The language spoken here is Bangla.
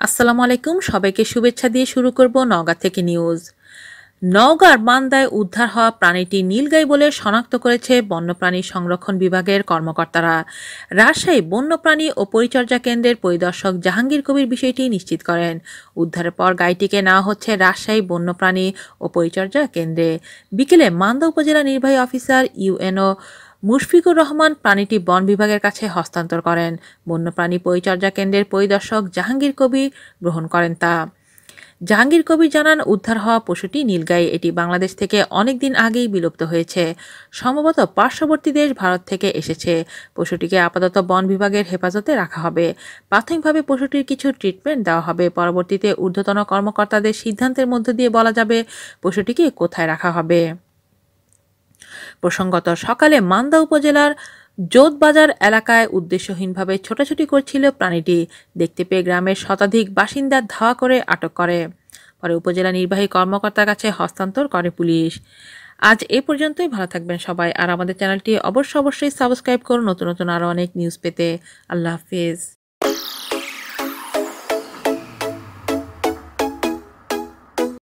আসসালামু আলাইকুম, সবাইকে শুভেচ্ছা দিয়ে শুরু করব নওগাঁ থেকে নিউজ। নওগাঁর মান্দায় উদ্ধার হওয়া প্রাণীটি নীলগাই বলে শনাক্ত করেছে বন্যপ্রাণী সংরক্ষণ বিভাগের কর্মকর্তারা। রাজশাহী বন্যপ্রাণী ও পরিচর্যা কেন্দ্রের পরিদর্শক জাহাঙ্গীর কবির বিষয়টি নিশ্চিত করেন। উদ্ধারের পর গাইটিকে নেওয়া হচ্ছে রাজশাহী বন্যপ্রাণী ও পরিচর্যা কেন্দ্রে। বিকেলে মান্দা উপজেলা নির্বাহী অফিসার ইউএনও মুশফিকুর রহমান প্রাণীটি বন বিভাগের কাছে হস্তান্তর করেন। বন্যপ্রাণী পরিচর্যা কেন্দ্রের পরিদর্শক জাহাঙ্গীর কবি গ্রহণ করেন তা। জাহাঙ্গীর কবির জানান, উদ্ধার হওয়া পশুটি নীলগাই এটি বাংলাদেশ থেকে অনেক দিন আগেই বিলুপ্ত হয়েছে। সম্ভবত পার্শ্ববর্তী দেশ ভারত থেকে এসেছে। পশুটিকে আপাতত বন বিভাগের হেফাজতে রাখা হবে। প্রাথমিকভাবে পশুটির কিছু ট্রিটমেন্ট দেওয়া হবে। পরবর্তীতে ঊর্ধ্বতন কর্মকর্তাদের সিদ্ধান্তের মধ্য দিয়ে বলা যাবে, পশুটিকে কোথায় রাখা হবে। প্রসঙ্গত সকালে মান্দা উপজেলার জোতবাজার এলাকায় উদ্দেশ্যহীনভাবে ছোটাছুটি করছিল প্রাণীটি। দেখতে পেয়ে গ্রামের শতাধিক বাসিন্দা ধাওয়া করে আটক করে। পরে উপজেলা নির্বাহী কর্মকর্তার কাছে হস্তান্তর করে পুলিশ। আজ এ পর্যন্তই, ভালো থাকবেন সবাই। আর আমাদের চ্যানেলটি অবশ্যই অবশ্যই সাবস্ক্রাইব করুন। নতুন নতুন আরও অনেক নিউজ পেতে। আল্লাহ হাফিজ।